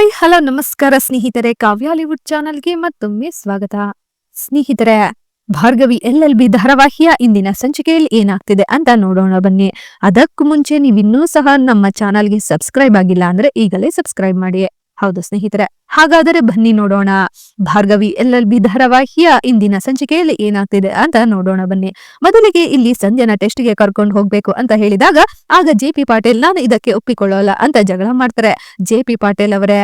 Hi, hello, ನಮಸ್ಕಾರ ಸ್ನೇಹಿತರೆ. ಕಾವ್ಯಾಲಿವುಡ್ ಚಾನಲ್ಗೆ ಮತ್ತೊಮ್ಮೆ ಸ್ವಾಗತ. ಸ್ನೇಹಿತರೆ, ಭಾರ್ಗವಿ ಎಲ್ ಎಲ್ ಬಿ ಧಾರಾವಾಹಿಯ ಇಂದಿನ ಸಂಚಿಕೆಯಲ್ಲಿ ಏನಾಗ್ತಿದೆ ಅಂತ ನೋಡೋಣ ಬನ್ನಿ. ಅದಕ್ಕೂ ಮುಂಚೆ ನೀವಿನ್ನೂ ಸಹ ನಮ್ಮ ಚಾನಲ್ಗೆ ಸಬ್ಸ್ಕ್ರೈಬ್ ಆಗಿಲ್ಲ ಅಂದ್ರೆ ಈಗಲೇ ಸಬ್ಸ್ಕ್ರೈಬ್ ಮಾಡಿ. ಹೌದು ಸ್ನೇಹಿತರೆ. ಹಾಗಾದರೆ ಬನ್ನಿ ನೋಡೋಣ. ಭಾರ್ಗವಿ ಎಲ್ ಎಲ್ ಧಾರಾವಾಹಿಯ ಇಂದಿನ ಸಂಚಿಕೆಯಲ್ಲಿ ಏನಾಗ್ತಿದೆ ಅಂತ ನೋಡೋಣ ಬನ್ನಿ. ಮೊದಲಿಗೆ ಇಲ್ಲಿ ಸಂಧ್ಯನ ಟೆಸ್ಟ್ಗೆ ಕರ್ಕೊಂಡು ಹೋಗ್ಬೇಕು ಅಂತ ಹೇಳಿದಾಗ, ಆಗ ಜೆ ಪಿ ಪಾಟೀಲ್ ನಾನು ಇದಕ್ಕೆ ಒಪ್ಪಿಕೊಳ್ಳೋಲ್ಲ ಅಂತ ಜಗಳ ಮಾಡ್ತಾರೆ. ಜೆ ಪಿ ಪಾಟೀಲ್ ಅವರೇ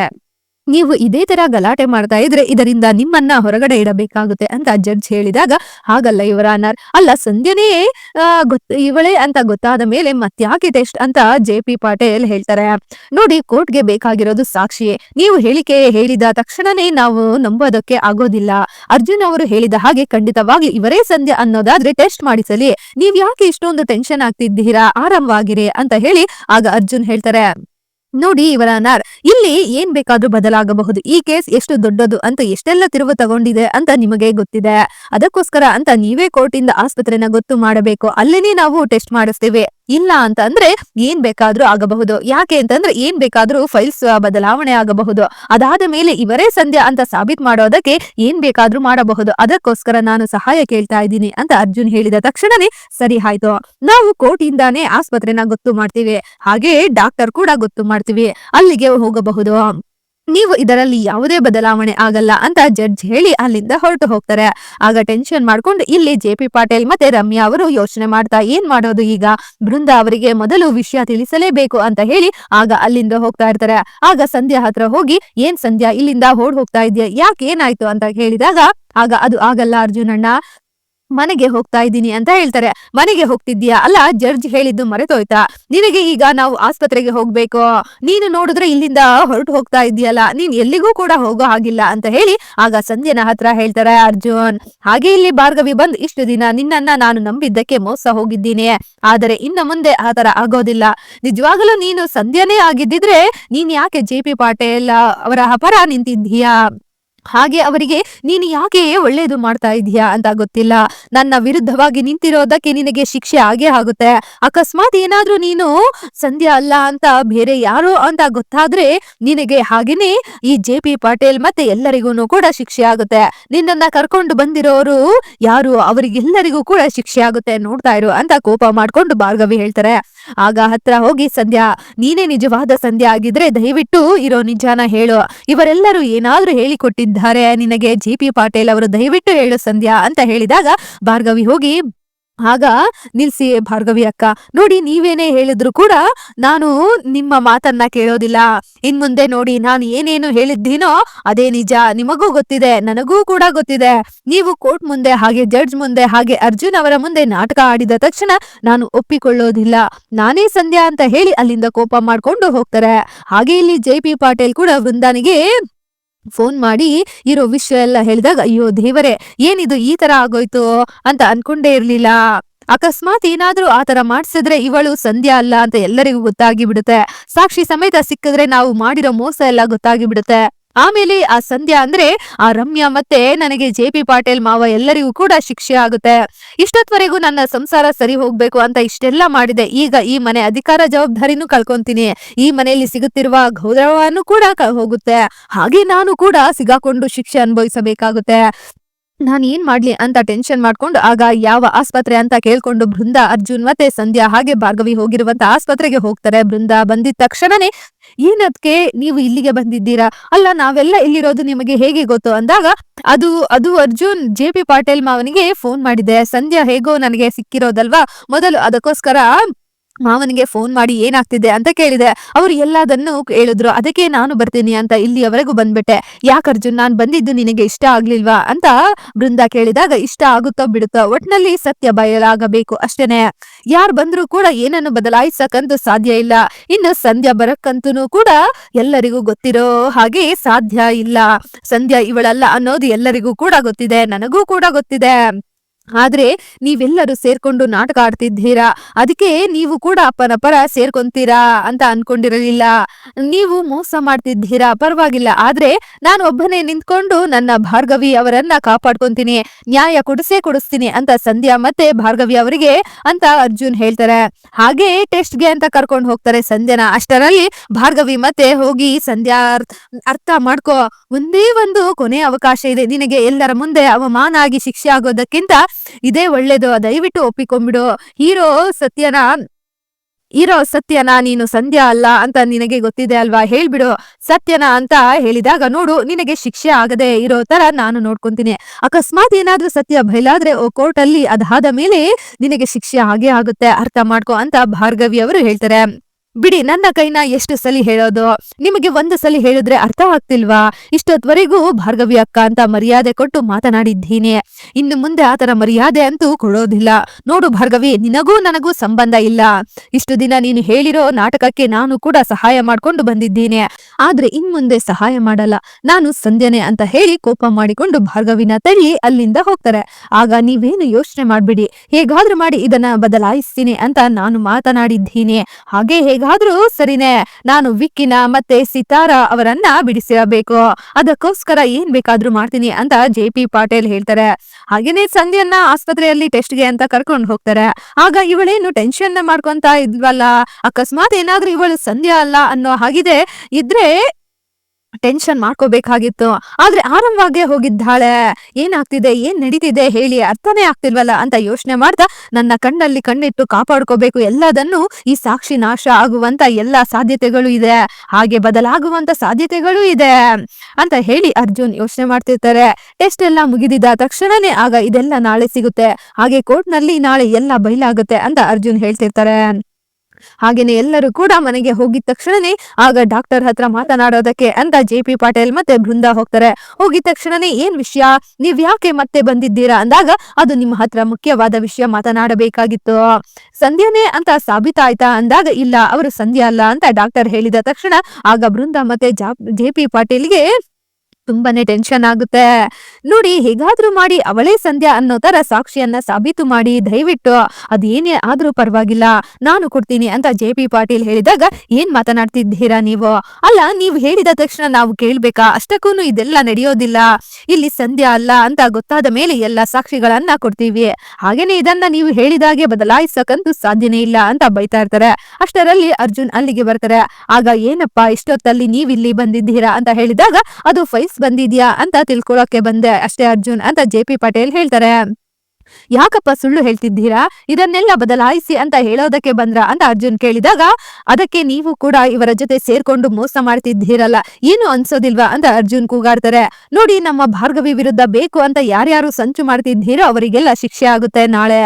ನೀವು ಇದೇ ತರ ಗಲಾಟೆ ಮಾಡ್ತಾ ಇದ್ರೆ ಇದರಿಂದ ನಿಮ್ಮನ್ನ ಹೊರಗಡೆ ಇಡಬೇಕಾಗುತ್ತೆ ಅಂತ ಜಡ್ಜ್ ಹೇಳಿದಾಗ, ಹಾಗಲ್ಲ ಇವರ ಅನರ್ ಅಲ್ಲ, ಸಂಧ್ಯನೇ ಇವಳೇ ಅಂತ ಗೊತ್ತಾದ ಮೇಲೆ ಮತ್ಯಾಕೆ ಟೆಸ್ಟ್ ಅಂತ ಜೆ ಪಿ ಪಾಟೇಲ್ ಹೇಳ್ತಾರೆ. ನೋಡಿ, ಕೋರ್ಟ್ಗೆ ಬೇಕಾಗಿರೋದು ಸಾಕ್ಷಿಯೇ. ನೀವು ಹೇಳಿಕೆ ಹೇಳಿದ ತಕ್ಷಣನೇ ನಾವು ನಂಬೋದಕ್ಕೆ ಆಗೋದಿಲ್ಲ. ಅರ್ಜುನ್ ಅವರು ಹೇಳಿದ ಹಾಗೆ ಖಂಡಿತವಾಗಿ ಇವರೇ ಸಂಧ್ಯ ಅನ್ನೋದಾದ್ರೆ ಟೆಸ್ಟ್ ಮಾಡಿಸಲಿ. ನೀವ್ ಯಾಕೆ ಇಷ್ಟೊಂದು ಟೆನ್ಷನ್ ಆಗ್ತಿದ್ದೀರಾ? ಆರಾಮವಾಗಿರಿ ಅಂತ ಹೇಳಿ ಆಗ ಅರ್ಜುನ್ ಹೇಳ್ತಾರೆ. ನೋಡಿ ಇವರ ನಾರ್ ಇಲ್ಲಿ ಏನ್ ಬೇಕಾದ್ರೂ ಬದಲಾಗಬಹುದು, ಈ ಕೇಸ್ ಎಷ್ಟು ದೊಡ್ಡದು ಅಂತ ಎಷ್ಟೆಲ್ಲ ತಿರುವು ತಗೊಂಡಿದೆ ಅಂತ ನಿಮಗೆ ಗೊತ್ತಿದೆ. ಅದಕ್ಕೋಸ್ಕರ ಅಂತ ನೀವೇ ಕೋರ್ಟ್ ಇಂದ ಆಸ್ಪತ್ರೆನ ಗೊತ್ತು ಮಾಡಬೇಕು, ಅಲ್ಲೇನೆ ನಾವು ಟೆಸ್ಟ್ ಮಾಡಿಸ್ತೇವೆ. ಇಲ್ಲ ಅಂತ ಅಂದ್ರೆ ಏನ್ ಬೇಕಾದ್ರೂ ಆಗಬಹುದು. ಯಾಕೆ ಅಂತಂದ್ರೆ ಏನ್ ಬೇಕಾದ್ರೂ ಫೈಲ್ಸ್ ಬದಲಾವಣೆ ಆಗಬಹುದು. ಅದಾದ ಮೇಲೆ ಇವರೇ ಸಂಧ್ಯಾ ಅಂತ ಸಾಬೀತ್ ಮಾಡೋದಕ್ಕೆ ಏನ್ ಬೇಕಾದ್ರೂ ಮಾಡಬಹುದು. ಅದಕ್ಕೋಸ್ಕರ ನಾನು ಸಹಾಯ ಕೇಳ್ತಾ ಇದ್ದೀನಿ ಅಂತ ಅರ್ಜುನ್ ಹೇಳಿದ ತಕ್ಷಣನೇ ಸರಿ ಆಯ್ತು. ನಾವು ಕೋರ್ಟ್ ಇಂದಾನೇ ಆಸ್ಪತ್ರೆನ ಗೊತ್ತು ಮಾಡ್ತೀವಿ. ಹಾಗೆ ಡಾಕ್ಟರ್ ಕೂಡ ಗೊತ್ತು ಮಾಡ್ತೀವಿ. ಅಲ್ಲಿಗೆ ಹೋಗಬಹುದು. ನೀವು ಇದರಲ್ಲಿ ಯಾವುದೇ ಬದಲಾವಣೆ ಆಗಲ್ಲ ಅಂತ ಜಡ್ಜ್ ಹೇಳಿ ಅಲ್ಲಿಂದ ಹೊರಟು ಹೋಗ್ತಾರೆ. ಆಗ ಟೆನ್ಷನ್ ಮಾಡ್ಕೊಂಡು ಇಲ್ಲಿ ಜೆ ಪಿ ಪಾಟೀಲ್ ಮತ್ತೆ ರಮ್ಯಾ ಅವರು ಯೋಚನೆ ಮಾಡ್ತಾ ಏನ್ ಮಾಡೋದು ಈಗ? ಬೃಂದ ಅವರಿಗೆ ಮೊದಲು ವಿಷಯ ತಿಳಿಸಲೇಬೇಕು ಅಂತ ಹೇಳಿ ಆಗ ಅಲ್ಲಿಂದ ಹೋಗ್ತಾ ಇರ್ತಾರೆ. ಆಗ ಸಂಧ್ಯಾ ಹತ್ರ ಹೋಗಿ, ಏನ್ ಸಂಧ್ಯಾ, ಇಲ್ಲಿಂದ ಓಡ್ ಹೋಗ್ತಾ ಇದೆಯಾ ಯಾಕೆ ಏನಾಯ್ತು? ಅಂತ ಹೇಳಿದಾಗ ಆಗ ಅದು ಆಗಲ್ಲ ಅರ್ಜುನಣ್ಣ. ಮನೆಗೆ ಹೋಗ್ತಾ ಇದ್ದೀನಿ ಅಂತ ಹೇಳ್ತಾರೆ. ಮನೆಗೆ ಹೋಗ್ತಿದ್ಯಾ ಅಲ್ಲ, ಜಡ್ಜ್ ಹೇಳಿದ್ದು ಮರೆತೋಯ್ತಾ? ನಿನಗೆ ಈಗ ನಾವು ಆಸ್ಪತ್ರೆಗೆ ಹೋಗ್ಬೇಕು? ನೀನು ನೋಡಿದ್ರೆ ಇಲ್ಲಿಂದ ಹೊರಟು ಹೋಗ್ತಾ ಇದೆಯಲ್ಲ ನೀನ್ ಎಲ್ಲಿಗೂ ಕೂಡ ಹೋಗೋ ಹಾಗಿಲ್ಲ ಅಂತ ಹೇಳಿ ಆಗ ಸಂಧ್ಯನ ಹತ್ರ ಹೇಳ್ತಾರೆ ಅರ್ಜುನ್. ಹಾಗೆ ಇಲ್ಲಿ ಭಾರ್ಗವಿ ಬಂದ್ ಇಷ್ಟು ದಿನ ನಿನ್ನನ್ನ ನಾನು ನಂಬಿದ್ದಕ್ಕೆ ಮೋಸ ಹೋಗಿದ್ದೀನಿ. ಆದರೆ ಇನ್ನು ಮುಂದೆ ಆ ತರ ಆಗೋದಿಲ್ಲ. ನಿಜವಾಗಲೂ ನೀನು ಸಂಧ್ಯಾನೇ ಆಗಿದ್ದಿದ್ರೆ ನೀನ್ ಯಾಕೆ ಜೆ ಪಿ ಪಾಟೇಲ್ ಅವರ ಅಪರ ನಿಂತಿದ್ದೀಯಾ? ಹಾಗೆ ಅವರಿಗೆ, ನೀನು ಯಾಕೆ ಒಳ್ಳೇದು ಮಾಡ್ತಾ ಇದೀಯಾ ಅಂತ ಗೊತ್ತಿಲ್ಲ. ನನ್ನ ವಿರುದ್ಧವಾಗಿ ನಿಂತಿರೋದಕ್ಕೆ ನಿನಗೆ ಶಿಕ್ಷೆ ಆಗೇ ಆಗುತ್ತೆ. ಅಕಸ್ಮಾತ್ ಏನಾದ್ರೂ ನೀನು ಸಂಧ್ಯಾ ಅಲ್ಲ ಅಂತ ಬೇರೆ ಯಾರು ಅಂತ ಗೊತ್ತಾದ್ರೆ ನಿನಗೆ ಹಾಗೇನೆ ಈ ಜೆ ಪಿ ಪಾಟೀಲ್ ಮತ್ತೆ ಎಲ್ಲರಿಗೂ ಕೂಡ ಶಿಕ್ಷೆ ಆಗುತ್ತೆ. ನಿನ್ನನ್ನ ಕರ್ಕೊಂಡು ಬಂದಿರೋರು ಯಾರು? ಅವರಿಗೆಲ್ಲರಿಗೂ ಕೂಡ ಶಿಕ್ಷೆ ಆಗುತ್ತೆ ನೋಡ್ತಾ ಇರು ಅಂತ ಕೋಪ ಮಾಡ್ಕೊಂಡು ಭಾರ್ಗವಿ ಹೇಳ್ತಾರೆ. ಆಗ ಹತ್ರ ಹೋಗಿ, ಸಂಧ್ಯಾ, ನೀನೇ ನಿಜವಾದ ಸಂಧ್ಯಾ ಆಗಿದ್ರೆ ದಯವಿಟ್ಟು ಇರೋ ನಿಜಾನ ಹೇಳು. ಇವರೆಲ್ಲರೂ ಏನಾದ್ರೂ ಹೇಳಿಕೊಟ್ಟಿದ್ದಾರೆ ನಿನಗೆ ಜಿ ಪಿ ಪಾಟೀಲ್ ಅವರು ದಯವಿಟ್ಟು ಹೇಳು ಸಂಧ್ಯಾ ಅಂತ ಹೇಳಿದಾಗ ಭಾರ್ಗವಿ ಹೋಗಿ, ಆಗ ನಿಲ್ಸಿ ಭಾರ್ಗವಿ ಅಕ್ಕ. ನೋಡಿ ನೀವೇನೇ ಹೇಳಿದ್ರು ಕೂಡ ನಾನು ನಿಮ್ಮ ಮಾತನ್ನ ಕೇಳೋದಿಲ್ಲ. ಇನ್ ಮುಂದೆ ನೋಡಿ ನಾನು ಏನೇನು ಹೇಳಿದ್ದೀನೋ ಅದೇ ನಿಜ. ನಿಮಗೂ ಗೊತ್ತಿದೆ, ನನಗೂ ಕೂಡ ಗೊತ್ತಿದೆ. ನೀವು ಕೋರ್ಟ್ ಮುಂದೆ ಹಾಗೆ ಜಡ್ಜ್ ಮುಂದೆ ಹಾಗೆ ಅರ್ಜುನ್ ಅವರ ಮುಂದೆ ನಾಟಕ ಆಡಿದ ತಕ್ಷಣ ನಾನು ಒಪ್ಪಿಕೊಳ್ಳೋದಿಲ್ಲ. ನಾನೇ ಸಂಧ್ಯಾ ಅಂತ ಹೇಳಿ ಅಲ್ಲಿಂದ ಕೋಪ ಮಾಡ್ಕೊಂಡು ಹೋಗ್ತಾರೆ. ಹಾಗೆ ಇಲ್ಲಿ ಜೆ ಪಿ ಪಾಟೀಲ್ ಕೂಡ ವೃಂದಾನಿಗೆ ಫೋನ್ ಮಾಡಿ, ಇರೋ ವಿಷಯ ಎಲ್ಲ ಹೇಳಿದಾಗ, ಅಯ್ಯೋ ದೇವರೇ, ಏನಿದು ಈ ತರ ಆಗೋಯ್ತು? ಅಂತ ಅನ್ಕೊಂಡೇ ಇರ್ಲಿಲ್ಲ. ಅಕಸ್ಮಾತ್ ಏನಾದ್ರೂ ಆ ತರ ಮಾಡ್ಸಿದ್ರೆ ಇವಳು ಸಂಧ್ಯಾ ಅಲ್ಲ ಅಂತ ಎಲ್ಲರಿಗೂ ಗೊತ್ತಾಗಿ ಬಿಡುತ್ತೆ ಸಾಕ್ಷಿ ಸಮೇತ ಸಿಕ್ಕಿದ್ರೆ ನಾವು ಮಾಡಿರೋ ಮೋಸ ಎಲ್ಲ ಗೊತ್ತಾಗಿ ಬಿಡುತ್ತೆ ಆಮೇಲೆ ಆ ಸಂಧ್ಯಾ ಅಂದ್ರೆ ಆ ರಮ್ಯಾ ಮತ್ತೆ ನನಗೆ ಜೆ ಪಿ ಪಾಟೀಲ್ ಮಾವ ಎಲ್ಲರಿಗೂ ಕೂಡ ಶಿಕ್ಷೆ ಆಗುತ್ತೆ. ಇಷ್ಟೊತ್ವರೆಗೂ ನನ್ನ ಸಂಸಾರ ಸರಿ ಹೋಗ್ಬೇಕು ಅಂತ ಇಷ್ಟೆಲ್ಲ ಮಾಡಿದೆ. ಈಗ ಈ ಮನೆ ಅಧಿಕಾರ ಜವಾಬ್ದಾರಿನೂ ಕಳ್ಕೊಂತೀನಿ. ಈ ಮನೆಯಲ್ಲಿ ಸಿಗುತ್ತಿರುವ ಗೌರವನೂ ಕೂಡ ಹೋಗುತ್ತೆ. ಹಾಗೆ ನಾನು ಕೂಡ ಸಿಗಾಕೊಂಡು ಶಿಕ್ಷೆ ಅನುಭವಿಸಬೇಕಾಗುತ್ತೆ. ನಾನ್ ಏನ್ ಮಾಡ್ಲಿ ಅಂತ ಟೆನ್ಷನ್ ಮಾಡ್ಕೊಂಡು, ಆಗ ಯಾವ ಆಸ್ಪತ್ರೆ ಅಂತ ಕೇಳ್ಕೊಂಡು ಬೃಂದ, ಅರ್ಜುನ್ ಮತ್ತೆ ಸಂಧ್ಯಾ ಹಾಗೆ ಭಾರ್ಗವಿ ಹೋಗಿರುವಂತ ಆಸ್ಪತ್ರೆಗೆ ಹೋಗ್ತಾರೆ. ಬೃಂದ ಬಂದಿದ ತಕ್ಷಣನೇ ಏನದ್ಕೆ ನೀವು ಇಲ್ಲಿಗೆ ಬಂದಿದ್ದೀರಾ? ಅಲ್ಲ, ನಾವೆಲ್ಲ ಇಲ್ಲಿರೋದು ನಿಮಗೆ ಹೇಗೆ ಗೊತ್ತು? ಅಂದಾಗ, ಅದು ಅದು ಅರ್ಜುನ್ ಜೆ ಪಿ ಪಾಟೀಲ್ ಮಾವನಿಗೆ ಫೋನ್ ಮಾಡಿದೆ. ಸಂಧ್ಯಾ ಹೇಗೋ ನನಗೆ ಸಿಕ್ಕಿರೋದಲ್ವಾ? ಮೊದಲು ಅದಕ್ಕೋಸ್ಕರ ಮಾವನಿಗೆ ಫೋನ್ ಮಾಡಿ ಏನಾಗ್ತಿದೆ ಅಂತ ಕೇಳಿದೆ. ಅವ್ರು ಎಲ್ಲದನ್ನು ಹೇಳಿದ್ರು. ಅದಕ್ಕೆ ನಾನು ಬರ್ತೀನಿ ಅಂತ ಇಲ್ಲಿಯವರೆಗೂ ಬಂದ್ಬಿಟ್ಟೆ. ಯಾಕೆ ಅರ್ಜುನ್, ನಾನ್ ಬಂದಿದ್ದು ನಿನಗೆ ಇಷ್ಟ ಆಗ್ಲಿಲ್ವಾ? ಅಂತ ಬೃಂದ ಕೇಳಿದಾಗ, ಇಷ್ಟ ಆಗುತ್ತೋ ಬಿಡುತ್ತೋ ಒಟ್ನಲ್ಲಿ ಸತ್ಯ ಬಯಲಾಗಬೇಕು ಅಷ್ಟೇನೆ. ಯಾರ್ ಬಂದ್ರೂ ಕೂಡ ಏನನ್ನು ಬದಲಾಯಿಸಕ್ಕಂತೂ ಸಾಧ್ಯ ಇಲ್ಲ. ಇನ್ನು ಸಂಧ್ಯಾ ಬರಕ್ಕಂತೂ ಕೂಡ ಎಲ್ಲರಿಗೂ ಗೊತ್ತಿರೋ ಹಾಗೆ ಸಾಧ್ಯ ಇಲ್ಲ. ಸಂಧ್ಯಾ ಇವಳಲ್ಲ ಅನ್ನೋದು ಎಲ್ಲರಿಗೂ ಕೂಡ ಗೊತ್ತಿದೆ. ನನಗೂ ಕೂಡ ಗೊತ್ತಿದೆ. ಆದ್ರೆ ನೀವೆಲ್ಲರೂ ಸೇರ್ಕೊಂಡು ನಾಟಕ ಆಡ್ತಿದ್ದೀರಾ? ಅದಕ್ಕೆ ನೀವು ಕೂಡ ಅಪ್ಪನ ಪರ ಸೇರ್ಕೊಂತೀರಾ ಅಂತ ಅನ್ಕೊಂಡಿರಲಿಲ್ಲ. ನೀವು ಮೋಸ ಮಾಡ್ತಿದ್ದೀರಾ? ಪರವಾಗಿಲ್ಲ. ಆದ್ರೆ ನಾನು ಒಬ್ಬನೇ ನಿಂತ್ಕೊಂಡು ನನ್ನ ಭಾರ್ಗವಿ ಅವರನ್ನ ಕಾಪಾಡ್ಕೊಂತೀನಿ. ನ್ಯಾಯ ಕೊಡಿಸೇ ಕೊಡಿಸ್ತೀನಿ ಅಂತ ಸಂಧ್ಯಾ ಮತ್ತೆ ಭಾರ್ಗವಿ ಅವರಿಗೆ ಅಂತ ಅರ್ಜುನ್ ಹೇಳ್ತಾರೆ. ಹಾಗೆ ಟೆಸ್ಟ್ಗೆ ಅಂತ ಕರ್ಕೊಂಡು ಹೋಗ್ತಾರೆ ಸಂಧ್ಯಾನ. ಅಷ್ಟರಲ್ಲಿ ಭಾರ್ಗವಿ ಮತ್ತೆ ಹೋಗಿ ಸಂಧ್ಯಾ ಅರ್ಥ- ಮಾಡ್ಕೋ, ಒಂದೇ ಒಂದು ಕೊನೆ ಅವಕಾಶ ಇದೆ. ನಿನಗೆ ಎಲ್ಲರ ಮುಂದೆ ಅವಮಾನ ಆಗಿ ಶಿಕ್ಷೆ ಆಗೋದಕ್ಕಿಂತ ಇದೇ ಒಳ್ಳೇದು. ದಯವಿಟ್ಟು ಒಪ್ಪಿಕೊಂಡ್ಬಿಡು. ಹೀರೋ ಸತ್ಯನ ಇರೋ ಸತ್ಯನ, ನೀನು ಸಂಧ್ಯಾ ಅಲ್ಲ ಅಂತ ನಿನಗೆ ಗೊತ್ತಿದೆ ಅಲ್ವಾ? ಹೇಳ್ಬಿಡು. ಸತ್ಯನ ಅಂತ ಹೇಳಿದಾಗ ನೋಡು, ನಿನಗೆ ಶಿಕ್ಷೆ ಆಗದೆ ಇರೋ ತರ ನಾನು ನೋಡ್ಕೊಂತೀನಿ. ಅಕಸ್ಮಾತ್ ಏನಾದ್ರೂ ಸತ್ಯ ಬಯಲಾದ್ರೆ ಓ ಕೋರ್ಟ್ ಅಲ್ಲಿ ಅದಾದ ಮೇಲೆ ನಿನಗೆ ಶಿಕ್ಷೆ ಹಾಗೆ ಆಗುತ್ತೆ. ಅರ್ಥ ಮಾಡ್ಕೊ ಅಂತ ಭಾರ್ಗವಿ ಅವರು ಹೇಳ್ತಾರೆ. ಬಿಡಿ, ನನ್ನ ಕೈನ ಎಷ್ಟು ಸಲಿ ಹೇಳೋದು? ನಿಮಗೆ ಒಂದು ಸಲಿ ಹೇಳಿದ್ರೆ ಅರ್ಥ ಆಗ್ತಿಲ್ವಾ ಇಷ್ಟೊತ್ವರೆಗೂ ಭಾರ್ಗವಿ ಅಕ್ಕ ಅಂತ ಮರ್ಯಾದೆ ಕೊಟ್ಟು ಮಾತನಾಡಿದ್ದೀನಿ. ಇನ್ನು ಮುಂದೆ ಆತರ ಮರ್ಯಾದೆ ಅಂತೂ ಕೊಡೋದಿಲ್ಲ. ನೋಡು ಭಾರ್ಗವಿ, ನಿನಗೂ ನನಗೂ ಸಂಬಂಧ ಇಲ್ಲ. ಇಷ್ಟು ದಿನ ನೀನು ಹೇಳಿರೋ ನಾಟಕಕ್ಕೆ ನಾನು ಕೂಡ ಸಹಾಯ ಮಾಡ್ಕೊಂಡು ಬಂದಿದ್ದೀನಿ. ಆದ್ರೆ ಇನ್ ಮುಂದೆ ಸಹಾಯ ಮಾಡಲ್ಲ. ನಾನು ಸಂಧ್ಯನೆ ಅಂತ ಹೇಳಿ ಕೋಪ ಮಾಡಿಕೊಂಡು ಭಾರ್ಗವಿನ ತಳ್ಳಿ ಅಲ್ಲಿಂದ ಹೋಗ್ತಾರೆ. ಆಗ ನೀವೇನು ಯೋಚನೆ ಮಾಡ್ಬಿಡಿ. ಹೇಗಾದ್ರೂ ಮಾಡಿ ಇದನ್ನ ಬದಲಾಯಿಸ್ತೀನಿ ಅಂತ ನಾನು ಮಾತನಾಡಿದ್ದೀನಿ. ಹಾಗೆ ಹೇಗಾದ್ರೂ ಸರಿನೇ, ನಾನು ವಿಕ್ಕಿನ ಮತ್ತೆ ಸಿತಾರ ಅವರನ್ನ ಬಿಡಿಸಿರಬೇಕು. ಅದಕ್ಕೋಸ್ಕರ ಏನ್ ಬೇಕಾದ್ರೂ ಮಾಡ್ತೀನಿ ಅಂತ ಜೆ ಪಿ ಪಾಟೇಲ್ ಹೇಳ್ತಾರೆ. ಹಾಗೇನೆ ಸಂಧ್ಯನ್ನ ಆಸ್ಪತ್ರೆಯಲ್ಲಿ ಟೆಸ್ಟ್ಗೆ ಅಂತ ಕರ್ಕೊಂಡು ಹೋಗ್ತಾರೆ. ಆಗ ಇವಳೇನು ಟೆನ್ಷನ್ ಮಾಡ್ಕೊಂತ ಇದ್ವಲ್ಲ? ಅಕಸ್ಮಾತ್ ಏನಾದ್ರೂ ಇವಳು ಸಂಧ್ಯಾ ಅಲ್ಲ ಅನ್ನೋ ಹಾಗಿದೆ ಇದ್ರೆ ಟೆನ್ಷನ್ ಮಾಡ್ಕೋಬೇಕಾಗಿತ್ತು. ಆದ್ರೆ ಆರಾಮವಾಗೇ ಹೋಗಿದ್ದಾಳೆ. ಏನಾಗ್ತಿದೆ, ಏನ್ ನಡೀತಿದೆ ಹೇಳಿ ಅರ್ಥನೇ ಆಗ್ತಿಲ್ವಲ್ಲ ಅಂತ ಯೋಚನೆ ಮಾಡ್ತಾ ನನ್ನ ಕಣ್ಣಲ್ಲಿ ಕಣ್ಣಿಟ್ಟು ಕಾಪಾಡ್ಕೋಬೇಕು. ಎಲ್ಲದನ್ನು ಈ ಸಾಕ್ಷಿ ನಾಶ ಆಗುವಂತ ಎಲ್ಲಾ ಸಾಧ್ಯತೆಗಳು ಇದೆ. ಹಾಗೆ ಬದಲಾಗುವಂತ ಸಾಧ್ಯತೆಗಳು ಇದೆ ಅಂತ ಹೇಳಿ ಅರ್ಜುನ್ ಯೋಚನೆ ಮಾಡ್ತಿರ್ತಾರೆ. ಟೆಸ್ಟ್ ಎಲ್ಲ ಮುಗಿದಿದ ತಕ್ಷಣನೇ ಆಗ ಇದೆಲ್ಲ ನಾಳೆ ಸಿಗುತ್ತೆ. ಹಾಗೆ ಕೋರ್ಟ್ನಲ್ಲಿ ನಾಳೆ ಎಲ್ಲ ಬಯಲಾಗುತ್ತೆ ಅಂತ ಅರ್ಜುನ್ ಹೇಳ್ತಿರ್ತಾರೆ. ಹಾಗೇನೆ ಎಲ್ಲರೂ ಕೂಡ ಮನೆಗೆ ಹೋಗಿದ ತಕ್ಷಣನೇ ಆಗ ಡಾಕ್ಟರ್ ಹತ್ರ ಮಾತನಾಡೋದಕ್ಕೆ ಅಂತ ಜೆ ಪಿ ಪಾಟೀಲ್ ಮತ್ತೆ ಬೃಂದ ಹೋಗ್ತಾರೆ. ಹೋಗಿದ ತಕ್ಷಣನೇ, ಏನ್ ವಿಷಯ? ನೀವ್ ಯಾಕೆ ಮತ್ತೆ ಬಂದಿದ್ದೀರಾ? ಅಂದಾಗ, ಅದು ನಿಮ್ಮ ಹತ್ರ ಮುಖ್ಯವಾದ ವಿಷಯ ಮಾತನಾಡಬೇಕಾಗಿತ್ತು. ಸಂಧ್ಯಾನೇ? ಅಂತ ಸಾಬೀತಾಯ್ತಾ? ಅಂದಾಗ, ಇಲ್ಲ, ಅವರು ಸಂಧ್ಯಾ ಅಲ್ಲ, ಅಂತ ಡಾಕ್ಟರ್ ಹೇಳಿದ ತಕ್ಷಣ, ಆಗ ಬೃಂದ ಮತ್ತೆ ಜೆ ಪಿ ಪಾಟೀಲ್ಗೆ ತುಂಬಾನೇ ಟೆನ್ಷನ್ ಆಗುತ್ತೆ. ನೋಡಿ, ಹೇಗಾದ್ರೂ ಮಾಡಿ ಅವಳೇ ಸಂಧ್ಯಾ ಅನ್ನೋ ತರ ಸಾಕ್ಷಿಯನ್ನ ಸಾಬೀತು ಮಾಡಿ ದಯವಿಟ್ಟು, ಅದೇನೇ ಆದ್ರೂ ಪರವಾಗಿಲ್ಲ, ನಾನು ಕೊಡ್ತೀನಿ ಅಂತ ಜೆ ಪಿ ಪಾಟೀಲ್ ಹೇಳಿದಾಗ ಏನ್ ಮಾತನಾಡ್ತಿದ್ದೀರಾ ನೀವು? ಅಲ್ಲ, ನೀವು ಹೇಳಿದ ತಕ್ಷಣ ನಾವು ಕೇಳ್ಬೇಕಾ? ಅಷ್ಟಕ್ಕೂ ಇದೆಲ್ಲ ನಡೆಯೋದಿಲ್ಲ. ಇಲ್ಲಿ ಸಂಧ್ಯಾ ಅಲ್ಲ ಅಂತ ಗೊತ್ತಾದ ಮೇಲೆ ಎಲ್ಲ ಸಾಕ್ಷಿಗಳನ್ನ ಕೊಡ್ತೀವಿ. ಹಾಗೇನೆ ಇದನ್ನ ನೀವು ಹೇಳಿದಾಗೆ ಬದಲಾಯಿಸಕ್ಕಂತೂ ಸಾಧ್ಯನೇ ಇಲ್ಲ ಅಂತ ಬೈತಾ ಇರ್ತಾರೆ. ಅಷ್ಟರಲ್ಲಿ ಅರ್ಜುನ್ ಅಲ್ಲಿಗೆ ಬರ್ತಾರೆ. ಆಗ, ಏನಪ್ಪಾ, ಇಷ್ಟೊತ್ತಲ್ಲಿ ನೀವಿಲ್ಲಿ ಬಂದಿದ್ದೀರಾ? ಅಂತ ಹೇಳಿದಾಗ, ಅದು ಬಂದಿದ್ಯಾ ಅಂತ ತಿಳ್ಕೊಳಕ್ಕೆ ಬಂದೆ ಅಷ್ಟೇ ಅರ್ಜುನ್ ಅಂತ ಜೆ ಪಿ ಪಟೇಲ್ ಹೇಳ್ತಾರೆ. ಯಾಕಪ್ಪ ಸುಳ್ಳು ಹೇಳ್ತಿದ್ದೀರಾ? ಇದನ್ನೆಲ್ಲ ಬದಲಾಯಿಸಿ ಅಂತ ಹೇಳೋದಕ್ಕೆ ಬಂದ್ರ ಅಂತ ಅರ್ಜುನ್ ಕೇಳಿದಾಗ, ಅದಕ್ಕೆ ನೀವು ಕೂಡ ಇವರ ಜೊತೆ ಸೇರ್ಕೊಂಡು ಮೋಸ ಮಾಡ್ತಿದ್ದೀರಲ್ಲ, ಏನು ಅನ್ಸೋದಿಲ್ವಾ ಅಂತ ಅರ್ಜುನ್ ಕೂಗಾಡ್ತಾರೆ. ನೋಡಿ, ನಮ್ಮ ಭಾರ್ಗವಿ ವಿರುದ್ಧ ಬೇಕು ಅಂತ ಯಾರ್ಯಾರು ಸಂಚು ಮಾಡ್ತಿದ್ದೀರೋ ಅವರಿಗೆಲ್ಲ ಶಿಕ್ಷೆ ಆಗುತ್ತೆ ನಾಳೆ.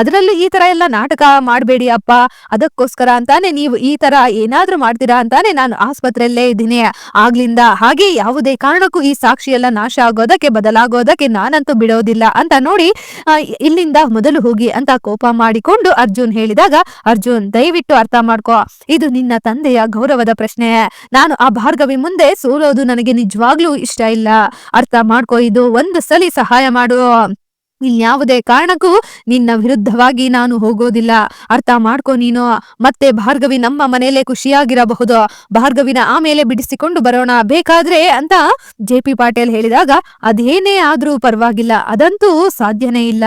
ಅದರಲ್ಲೂ ಈ ತರ ಎಲ್ಲ ನಾಟಕ ಮಾಡಬೇಡಿ ಅಪ್ಪ. ಅದಕ್ಕೋಸ್ಕರ ಅಂತಾನೆ ನೀವು ಈ ತರ ಏನಾದ್ರೂ ಮಾಡ್ತೀರಾ ಅಂತಾನೆ ನಾನು ಆಸ್ಪತ್ರೆಯಲ್ಲೇ ಇದ್ದೀನಿ. ಆಗ್ಲಿಂದ ಹಾಗೆ ಯಾವುದೇ ಕಾರಣಕ್ಕೂ ಈ ಸಾಕ್ಷಿ ಎಲ್ಲ ನಾಶ ಆಗೋದಕ್ಕೆ, ಬದಲಾಗೋದಕ್ಕೆ ನಾನಂತೂ ಬಿಡೋದಿಲ್ಲ ಅಂತ ನೋಡಿ ಇಲ್ಲಿಂದ ಮೊದಲು ಹೋಗಿ ಅಂತ ಕೋಪ ಮಾಡಿಕೊಂಡು ಅರ್ಜುನ್ ಹೇಳಿದಾಗ, ಅರ್ಜುನ್, ದಯವಿಟ್ಟು ಅರ್ಥ ಮಾಡ್ಕೋ. ಇದು ನಿನ್ನ ತಂದೆಯ ಗೌರವದ ಪ್ರಶ್ನೆ. ನಾನು ಆ ಭಾರ್ಗವಿ ಮುಂದೆ ಸೋಲೋದು ನನಗೆ ನಿಜವಾಗ್ಲೂ ಇಷ್ಟ ಇಲ್ಲ. ಅರ್ಥ ಮಾಡ್ಕೋ, ಇದು ಒಂದು ಸಲಿ ಸಹಾಯ ಮಾಡು. ಇನ್ಯಾವುದೇ ಕಾರಣಕ್ಕೂ ನಿನ್ನ ವಿರುದ್ಧವಾಗಿ ನಾನು ಹೋಗೋದಿಲ್ಲ. ಅರ್ಥ ಮಾಡ್ಕೊ ನೀನು. ಮತ್ತೆ ಭಾರ್ಗವಿ ನಮ್ಮ ಮನೆಯಲ್ಲೇ ಖುಷಿಯಾಗಿರಬಹುದು. ಭಾರ್ಗವಿನ ಆಮೇಲೆ ಬಿಡಿಸಿಕೊಂಡು ಬರೋಣ. ಬೇಕಾದ್ರೆ ಅಂತ ಜೆ ಪಿ ಪಾಟೀಲ್ ಹೇಳಿದಾಗ, ಅದೇನೇ ಆದ್ರೂ ಪರವಾಗಿಲ್ಲ. ಅದಂತೂ ಸಾಧ್ಯನೇ ಇಲ್ಲ.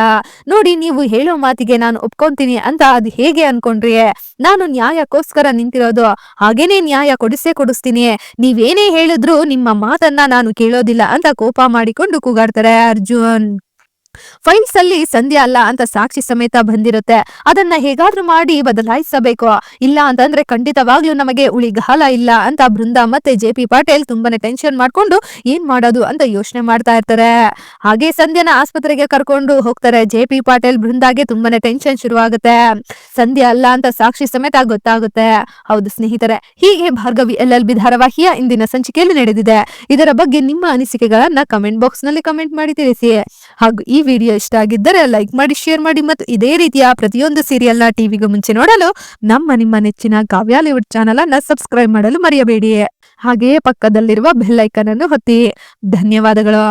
ನೋಡಿ, ನೀವು ಹೇಳೋ ಮಾತಿಗೆ ನಾನು ಒಪ್ಕೊಂತೀನಿ ಅಂತ ಅದು ಹೇಗೆ ಅನ್ಕೊಂಡ್ರಿ? ನಾನು ನ್ಯಾಯಕ್ಕೋಸ್ಕರ ನಿಂತಿರೋದು. ಹಾಗೇನೆ ನ್ಯಾಯ ಕೊಡಿಸೇ ಕೊಡಿಸ್ತೀನಿ. ನೀವೇನೇ ಹೇಳಿದ್ರು ನಿಮ್ಮ ಮಾತನ್ನ ನಾನು ಕೇಳೋದಿಲ್ಲ ಅಂತ ಕೋಪ ಮಾಡಿಕೊಂಡು ಕೂಗಾಡ್ತಾರೆ ಅರ್ಜುನ್. ಫೈಲ್ಸ್ ಅಲ್ಲಿ ಸಂಧ್ಯಾ ಅಲ್ಲ ಅಂತ ಸಾಕ್ಷಿ ಸಮೇತ ಬಂದಿರುತ್ತೆ. ಅದನ್ನ ಹೇಗಾದ್ರೂ ಮಾಡಿ ಬದಲಾಯಿಸಬೇಕು. ಇಲ್ಲ ಅಂತಂದ್ರೆ ಖಂಡಿತವಾಗ್ಲೂ ನಮಗೆ ಉಳಿಗಾಲ ಇಲ್ಲ ಅಂತ ಬೃಂದ ಮತ್ತೆ ಜೆ ಪಿ ಪಾಟೇಲ್ ತುಂಬಾನೇ ಟೆನ್ಷನ್ ಮಾಡ್ಕೊಂಡು ಏನ್ ಮಾಡೋದು ಅಂತ ಯೋಚನೆ ಮಾಡ್ತಾ ಇರ್ತಾರೆ. ಹಾಗೆ ಸಂಧ್ಯಾನ ಆಸ್ಪತ್ರೆಗೆ ಕರ್ಕೊಂಡು ಹೋಗ್ತಾರೆ. ಜೆ ಪಿ ಪಾಟೇಲ್ ಬೃಂದಾಗೆ ತುಂಬಾನೇ ಟೆನ್ಷನ್ ಶುರುವಾಗುತ್ತೆ. ಸಂಧ್ಯಾ ಅಲ್ಲ ಅಂತ ಸಾಕ್ಷಿ ಸಮೇತ ಗೊತ್ತಾಗುತ್ತೆ. ಹೌದು ಸ್ನೇಹಿತರೆ, ಹೀಗೆ ಭಾರ್ಗವಿ ಎಲ್ ಎಲ್ ಬಿ ಧಾರಾವಾಹಿಯ ಇಂದಿನ ಸಂಚಿಕೆಯಲ್ಲಿ ನಡೆದಿದೆ. ಇದರ ಬಗ್ಗೆ ನಿಮ್ಮ ಅನಿಸಿಕೆಗಳನ್ನ ಕಮೆಂಟ್ ಬಾಕ್ಸ್ನಲ್ಲಿ ಕಮೆಂಟ್ ಮಾಡಿ ತಿಳಿಸಿ. ಹಾಗೂ ಈ ವಿಡಿಯೋ ಇಷ್ಟ ಆಗಿದ್ದರೆ ಲೈಕ್ ಮಾಡಿ ಶೇರ್ ಮಾಡಿ ಮತ್ತು ಇದೇ ರೀತಿಯ ಪ್ರತಿಯೊಂದು ಸೀರಿಯಲ್ನ ಟಿವಿಗೂ ಮುಂಚೆ ನೋಡಲು ನಮ್ಮ ನಿಮ್ಮ ನೆಚ್ಚಿನ ಕಾವ್ಯಾಲಿವುಡ್ ಚಾನಲ್ ಅನ್ನ ಸಬ್ಸ್ಕ್ರೈಬ್ ಮಾಡಲು ಮರೆಯಬೇಡಿ. ಹಾಗೆಯೇ ಪಕ್ಕದಲ್ಲಿರುವ ಬೆಲ್ ಅನ್ನು ಹೊತ್ತಿ ಧನ್ಯವಾದಗಳು.